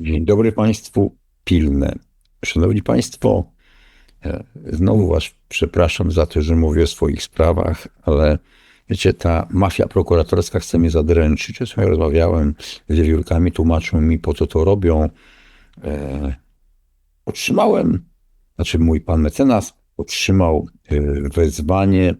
Dzień dobry Państwu, pilne. Szanowni Państwo, e, znowu Was przepraszam za to, że mówię o swoich sprawach, ale wiecie, ta mafia prokuratorska chce mnie zadręczyć. Ja sobie rozmawiałem z wiewiórkami, tłumaczą mi, po co to robią. E, otrzymałem, znaczy mój pan mecenas otrzymał e, wezwanie,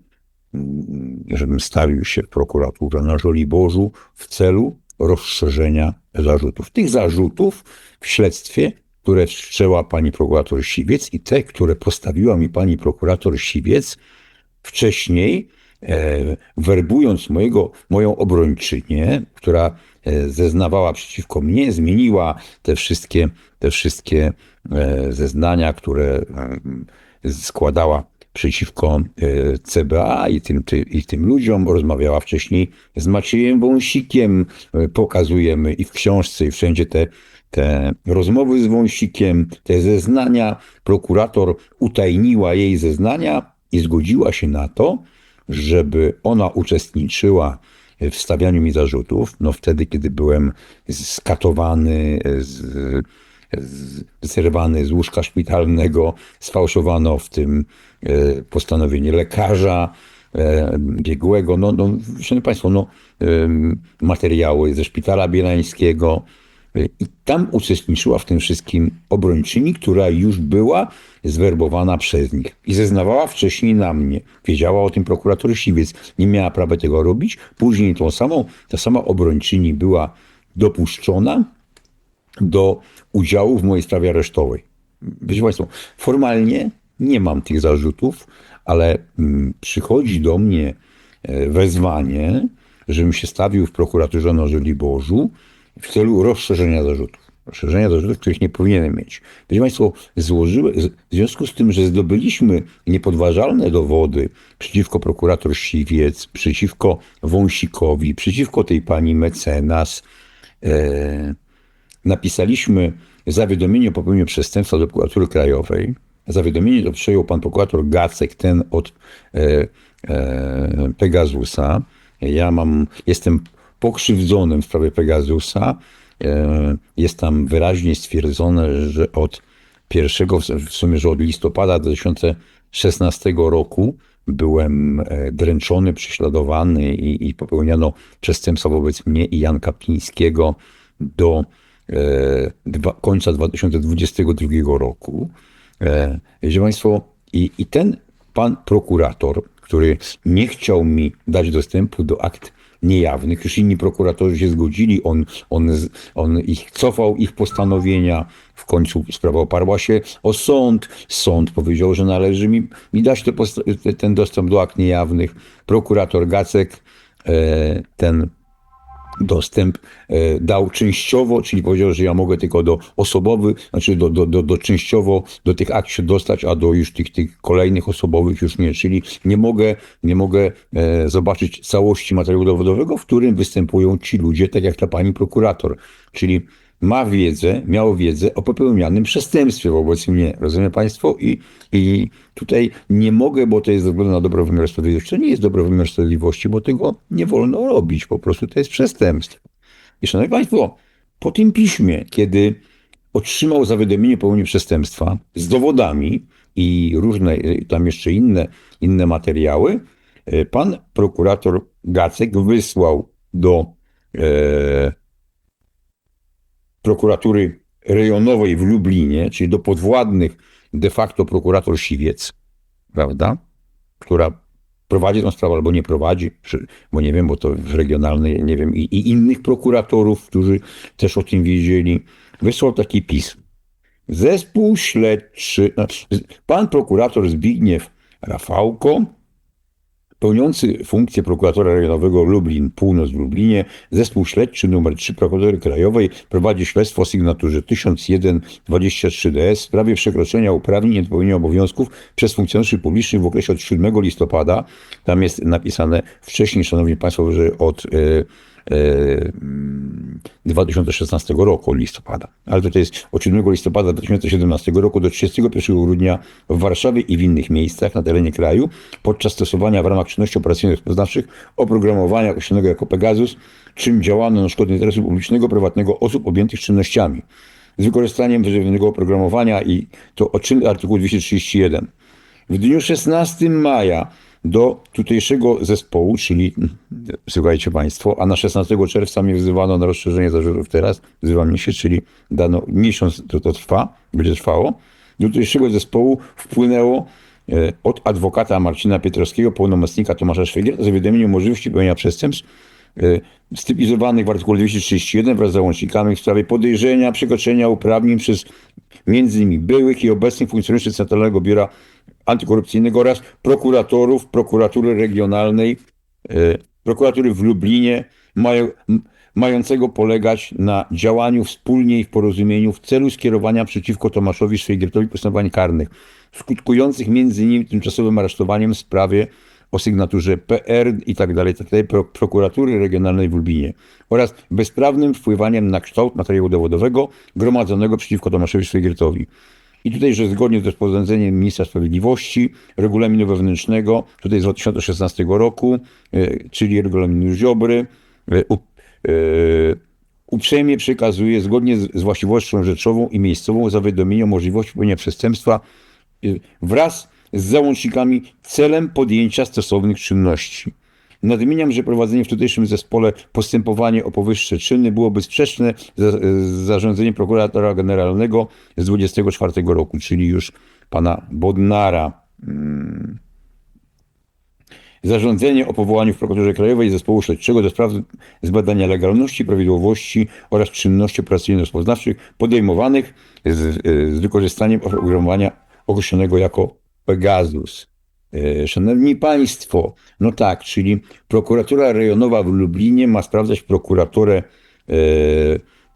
mm, żebym stawił się w prokuraturze na Żoliborzu w celu rozszerzenia zarzutów. Tych zarzutów w śledztwie, które wszczęła pani prokurator Siwiec i te, które postawiła mi pani prokurator Siwiec wcześniej, e, werbując mojego, moją obrończynię, która e, zeznawała przeciwko mnie, zmieniła te wszystkie, te wszystkie e, zeznania, które e, składała przeciwko e, CBA i tym, ty, i tym ludziom. Rozmawiała wcześniej z Maciejem Wąsikiem. E, Pokazujemy i w książce, i wszędzie te, te rozmowy z Wąsikiem, te zeznania. Prokurator utajniła jej zeznania i zgodziła się na to, żeby ona uczestniczyła w stawianiu mi zarzutów. No wtedy, kiedy byłem skatowany, z, z- zerwany z łóżka szpitalnego, sfałszowano w tym e, postanowienie lekarza e, biegłego, no, no szanowni Państwo, no, em, materiały ze szpitala bielańskiego. E, i tam uczestniczyła w tym wszystkim obrończyni, która już była zwerbowana przez nich. I zeznawała wcześniej na mnie. Wiedziała o tym prokurator Siwiec, nie miała prawa tego robić. Później tą samą, ta sama obrończyni była dopuszczona do udziału w mojej sprawie aresztowej. Wiecie Państwo, formalnie nie mam tych zarzutów, ale mm, przychodzi do mnie e, wezwanie, żebym się stawił w prokuraturze na Żoliborzu w celu rozszerzenia zarzutów. Rozszerzenia zarzutów, których nie powinienem mieć. Wiecie Państwo, złożyły, w związku z tym, że zdobyliśmy niepodważalne dowody przeciwko prokurator Siwiec, przeciwko Wąsikowi, przeciwko tej pani mecenas, e, napisaliśmy zawiadomienie o popełnieniu przestępstwa do prokuratury krajowej. Zawiadomienie to przejął pan prokurator Gacek, ten od e, e. Ja mam, jestem pokrzywdzonym w sprawie Pegasusa. E, jest tam wyraźnie stwierdzone, że od pierwszego, w sumie, że od listopada 2016 roku byłem e, dręczony, prześladowany i, i popełniano przestępstwa wobec mnie i Janka Pińskiego do dwa, końca 2022 roku. E, wiecie Państwo, i, i ten pan prokurator, który nie chciał mi dać dostępu do akt niejawnych, już inni prokuratorzy się zgodzili, on, on, on ich cofał, ich postanowienia, w końcu sprawa oparła się o sąd, sąd powiedział, że należy mi, mi dać te- ten dostęp do akt niejawnych. Prokurator Gacek e, ten dostęp e, dał częściowo, czyli powiedział, że ja mogę tylko do osobowych, znaczy do, do, do, do częściowo do tych akt się dostać, a do już tych, tych kolejnych osobowych już nie, czyli nie mogę, nie mogę e, zobaczyć całości materiału dowodowego, w którym występują ci ludzie, tak jak ta pani prokurator, czyli ma wiedzę, miał wiedzę o popełnianym przestępstwie wobec mnie, rozumie Państwo? I, I tutaj nie mogę, bo to jest ze względu na dobry wymiar sprawiedliwości. To nie jest dobry wymiar sprawiedliwości, bo tego nie wolno robić, po prostu to jest przestępstwo. I szanowni Państwo, po tym piśmie, kiedy otrzymał zawiadomienie o popełnieniu przestępstwa z dowodami i różne tam jeszcze inne, inne materiały, y, pan prokurator Gacek wysłał do e, prokuratury rejonowej w Lublinie, czyli do podwładnych de facto prokurator Siwiec, prawda, która prowadzi tę sprawę albo nie prowadzi, bo nie wiem, bo to w regionalnej, nie wiem, i, i innych prokuratorów, którzy też o tym wiedzieli, wysłał taki pism. Zespół śledczy, no, z- pan prokurator Zbigniew Rafałko, pełniący funkcję prokuratora rejonowego Lublin Północ w Lublinie, zespół śledczy nr 3 prokuratury krajowej prowadzi śledztwo o sygnaturze 1001-23DS w sprawie przekroczenia uprawnień i niedopełnienia obowiązków przez funkcjonariuszy publicznych w okresie od 7 listopada. Tam jest napisane wcześniej, szanowni państwo, że od e, 2016 roku, od listopada. Ale to jest od 7 listopada 2017 roku do 31 grudnia w Warszawie i w innych miejscach na terenie kraju podczas stosowania w ramach czynności operacyjnych poznawczych oprogramowania określonego jako Pegasus, czym działano na szkodę interesu publicznego, prywatnego osób objętych czynnościami. z wykorzystaniem wyżywionego oprogramowania i to o czym artykuł 231. W dniu 16 maja do tutejszego zespołu, czyli słuchajcie Państwo, a na 16 czerwca mnie wzywano na rozszerzenie zarzutów teraz, wzywa się, czyli dano miesiąc to, to trwa, będzie trwało. Do tutejszego zespołu wpłynęło e, od adwokata Marcina Pietrowskiego, pełnomocnika Tomasza Szwegiera, zawiadomienie o możliwości popełnienia przestępstw e, stypizowanych w artykule 231 wraz z załącznikami w sprawie podejrzenia przekroczenia uprawnień przez między innymi byłych i obecnych funkcjonariuszy Centralnego Biura Antykorupcyjnego oraz prokuratorów prokuratury regionalnej, e, prokuratury w Lublinie, mającego polegać na działaniu wspólnie i w porozumieniu w celu skierowania przeciwko Tomaszowi Szwajgiertowi postępowań karnych, skutkujących między innymi tymczasowym aresztowaniem w sprawie o sygnaturze PR i dalej, dalej, pro, prokuratury regionalnej w Lublinie oraz bezprawnym wpływaniem na kształt materiału dowodowego gromadzonego przeciwko Tomaszowi Szwajgiertowi. I tutaj, że zgodnie z rozporządzeniem Ministra Sprawiedliwości, regulaminu wewnętrznego, tutaj z 2016 roku, e, czyli regulaminu Ziobry, e, e, uprzejmie przekazuje zgodnie z, właściwością rzeczową i miejscową zawiadomienie o możliwości popełnienia przestępstwa wraz z załącznikami celem podjęcia stosownych czynności. Nadmieniam, że prowadzenie w tutejszym zespole postępowanie o powyższe czyny byłoby sprzeczne z, zarządzeniem prokuratora generalnego z 24 roku, czyli już pana Bodnara. Zarządzenie o powołaniu w prokuraturze krajowej zespołu śledczego do spraw zbadania legalności, prawidłowości oraz czynności operacyjno-rozpoznawczych podejmowanych z, z wykorzystaniem oprogramowania określonego jako Pegasus. E, Szanowni Państwo, no tak, czyli prokuratura rejonowa w Lublinie ma sprawdzać prokuraturę e,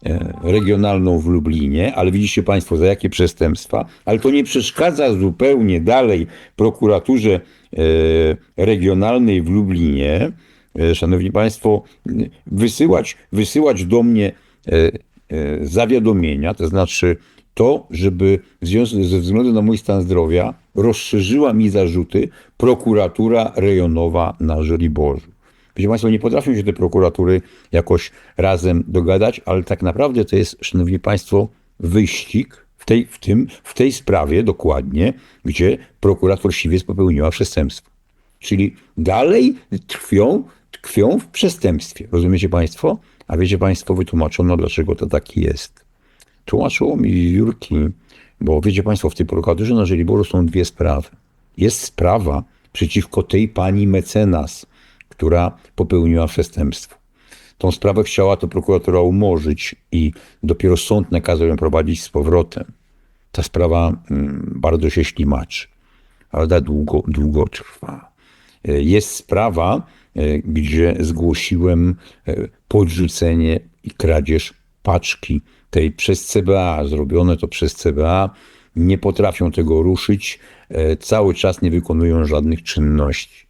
e, regionalną w Lublinie, ale widzicie Państwo za jakie przestępstwa, ale to nie przeszkadza zupełnie dalej prokuraturze regionalnej w Lublinie, Szanowni Państwo, wysyłać, wysyłać do mnie zawiadomienia, to znaczy to, żeby w związku, ze względu na mój stan zdrowia rozszerzyła mi zarzuty prokuratura rejonowa na Żoliborzu. Wiecie Państwo, nie potrafią się te prokuratury jakoś razem dogadać, ale tak naprawdę to jest, Szanowni Państwo, wyścig w tej, w tym, w tej sprawie dokładnie, gdzie prokurator Siwiec popełniła przestępstwo. Czyli dalej tkwią, tkwią w przestępstwie. Rozumiecie Państwo? A wiecie Państwo, wytłumaczono, dlaczego to tak jest. Tłumaczyło mi Jurki, bo wiecie Państwo, w tej prokuraturze na Żoliborzu są dwie sprawy. Jest sprawa przeciwko tej pani mecenas, która popełniła przestępstwo. Tą sprawę chciała to prokuratura umorzyć i dopiero sąd nakazał ją prowadzić z powrotem. Ta sprawa mm, bardzo się ślimaczy, ale długo, długo trwa. Jest sprawa, e, gdzie zgłosiłem e, podrzucenie i kradzież paczki tej przez CBA. Zrobione to przez CBA. Nie potrafią tego ruszyć. e, Cały czas nie wykonują żadnych czynności.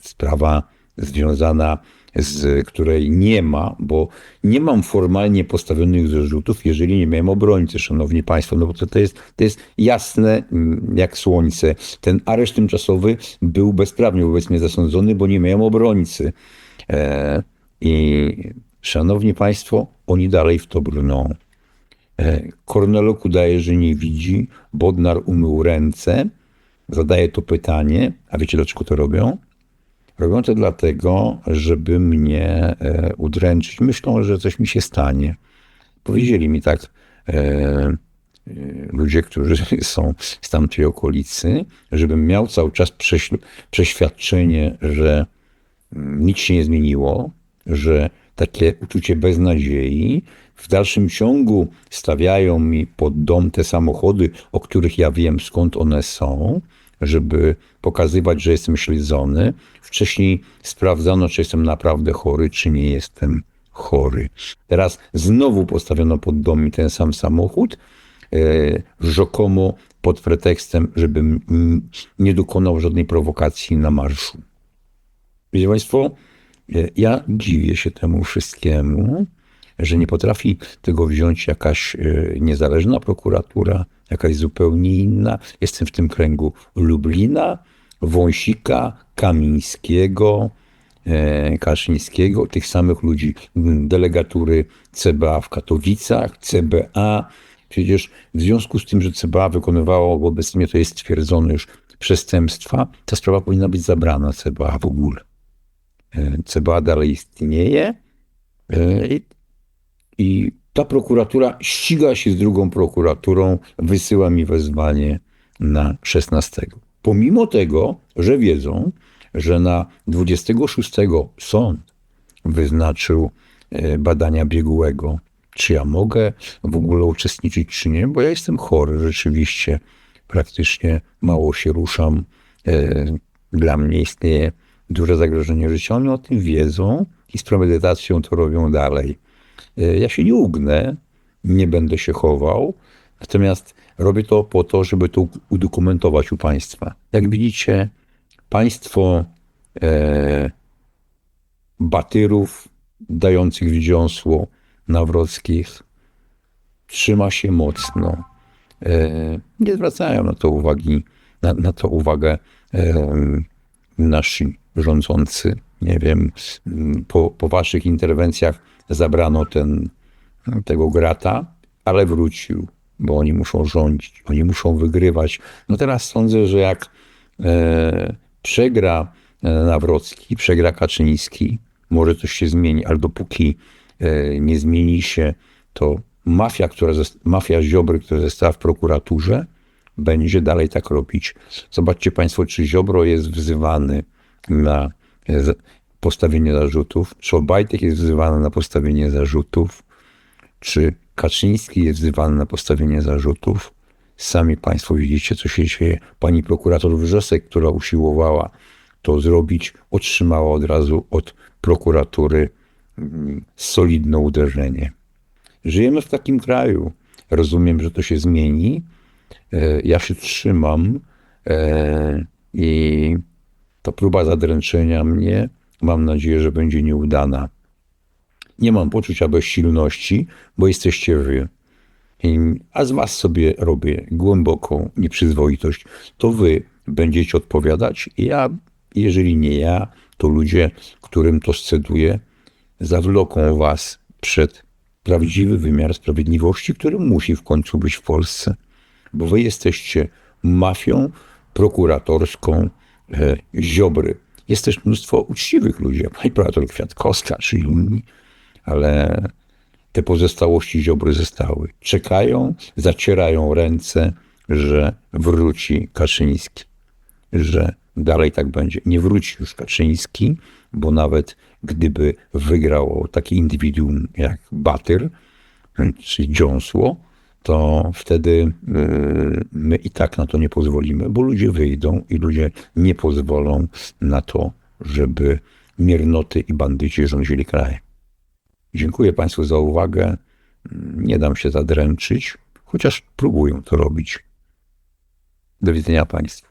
Sprawa związana z której nie ma, bo nie mam formalnie postawionych zarzutów, jeżeli nie miałem obrońcy, szanowni państwo, no bo to, to, jest, to jest jasne mm, jak słońce. Ten areszt tymczasowy był bezprawnie wobec mnie zasądzony, bo nie miałem obrońcy. E, I szanowni państwo, oni dalej w to brną. E, Kornelok udaje, że nie widzi, Bodnar umył ręce, zadaje to pytanie, a wiecie dlaczego to robią? Robią to dlatego, żeby mnie e, udręczyć. Myślą, że coś mi się stanie. Powiedzieli mi tak e, e, ludzie, którzy są z tamtej okolicy, żebym miał cały czas przeświadczenie, że mm, nic się nie zmieniło, że takie uczucie beznadziei w dalszym ciągu stawiają mi pod dom te samochody, o których ja wiem skąd one są, żeby pokazywać, że jestem śledzony. Wcześniej sprawdzano, czy jestem naprawdę chory, czy nie jestem chory. Teraz znowu postawiono pod dom mi ten sam samochód, e, rzekomo pod pretekstem, żebym nie dokonał żadnej prowokacji na marszu. Wiecie Państwo, ja dziwię się temu wszystkiemu, że nie potrafi tego wziąć jakaś e, niezależna prokuratura, jakaś zupełnie inna. Jestem w tym kręgu Lublina, Wąsika, Kamińskiego, e, Kaszyńskiego, tych samych ludzi, delegatury CBA w Katowicach, CBA Przecież w związku z tym, że CBA wykonywało wobec mnie, to jest stwierdzone już przestępstwa, ta sprawa powinna być zabrana CBA w ogóle. E, CBA dalej istnieje e, i, ta prokuratura ściga się z drugą prokuraturą, wysyła mi wezwanie na 16. Pomimo tego, że wiedzą, że na 26 sąd wyznaczył e, badania biegłego, czy ja mogę w ogóle uczestniczyć, czy nie, bo ja jestem chory rzeczywiście, praktycznie mało się ruszam. Dla mnie istnieje duże zagrożenie życia. Oni o tym wiedzą i z premedytacją to robią dalej. E, Ja się nie ugnę, nie będę się chował, natomiast robię to po to, żeby to udokumentować u Państwa. Jak widzicie, Państwo e, batyrów dających wdziąsło nawrockich trzyma się mocno. E, nie zwracają na to uwagi, na, na to uwagę e, nasi rządzący. Nie wiem, m, po, po waszych interwencjach zabrano ten, tego grata, ale wrócił, bo oni muszą rządzić, oni muszą wygrywać. No teraz sądzę, że jak e, przegra e, Nawrocki, przegra Kaczyński, może coś się zmieni, ale dopóki e, nie zmieni się, to mafia, która mafia Ziobry, która została w prokuraturze, będzie dalej tak robić. Zobaczcie Państwo, czy Ziobro jest wzywany na e, postawienie zarzutów, czy Obajtek jest wzywany na postawienie zarzutów, czy Kaczyński jest wzywany na postawienie zarzutów. Sami Państwo widzicie, co się dzieje. Pani prokurator Wrzosek, która usiłowała to zrobić, otrzymała od razu od prokuratury mm, solidne uderzenie. Żyjemy w takim kraju. Rozumiem, że to się zmieni. E, Ja się trzymam e, i ta próba zadręczenia mnie, mam nadzieję, że będzie nieudana. Nie mam poczucia bezsilności, bo jesteście wy. A z was sobie robię głęboką nieprzyzwoitość. To wy będziecie odpowiadać. Ja, jeżeli nie ja, to ludzie, którym to sceduję, zawloką was przed prawdziwy wymiar sprawiedliwości, który musi w końcu być w Polsce. Bo wy jesteście mafią prokuratorską e, Ziobry. Jest też mnóstwo uczciwych ludzi, jak pani prokurator Kwiatkowska czy inni, ale te pozostałości Ziobry zostały. Czekają, zacierają ręce, że wróci Kaczyński, że dalej tak będzie. Nie wróci już Kaczyński, bo nawet gdyby wygrało takie indywiduum jak Batyr, czy Dziąsło, to wtedy y, my i tak na to nie pozwolimy, bo ludzie wyjdą i ludzie nie pozwolą na to, żeby miernoty i bandyci rządzili krajem. Dziękuję Państwu za uwagę. Nie dam się zadręczyć, chociaż próbują to robić. Do widzenia Państwu.